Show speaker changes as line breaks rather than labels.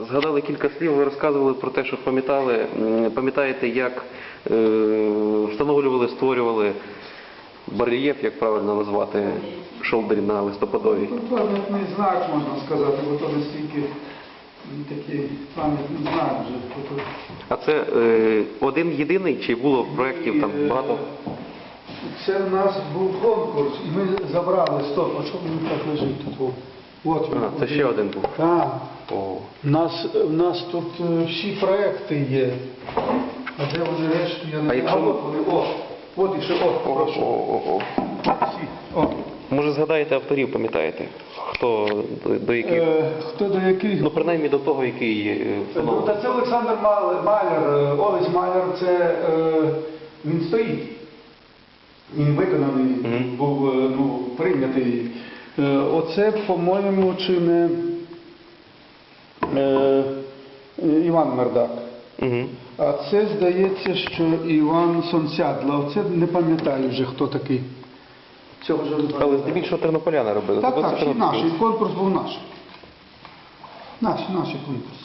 Згадали кілька слів, ви розказували про те, що пам'ятали, пам'ятаєте, як е, встановлювали, створювали барельєф, як правильно назвати, шолдері на листопадовій.
Пам'ятний знак, можна сказати, бо то настільки такий пам'ятний знак вже.
А це е, один єдиний чи було проєктів там
е,
багато?
Це в нас був конкурс, і ми забрали, стоп, а що він так лежить тут? От він.
А, це ще один був.
Так.
О.
У нас, у нас тут е, всі проекти є. А де вони решту, я не
А якщо
от вони, о, от і ще, о,
О, о, о, о.
Всі. О.
Може згадаєте авторів, пам'ятаєте? Хто до, до яких?
Е, хто до яких?
Ну, принаймні до того, який е,
Ну,
встановлений.
Та це Олександр Мал- Маляр, е, Олесь Маляр, це е, він стоїть. Він виконаний,
Мгм.
був е, ну, прийнятий. Е, Оце, по-моєму, чи не е, Іван Мердак.
Угу.
А це здається, що Іван Сонсядла. Оце не пам'ятаю вже хто такий. Цього вже не
Але здебільшого тернополяни робили.
Так, так, і
тернопільці.
наш, і конкурс був наш. Наш, наш конкурс.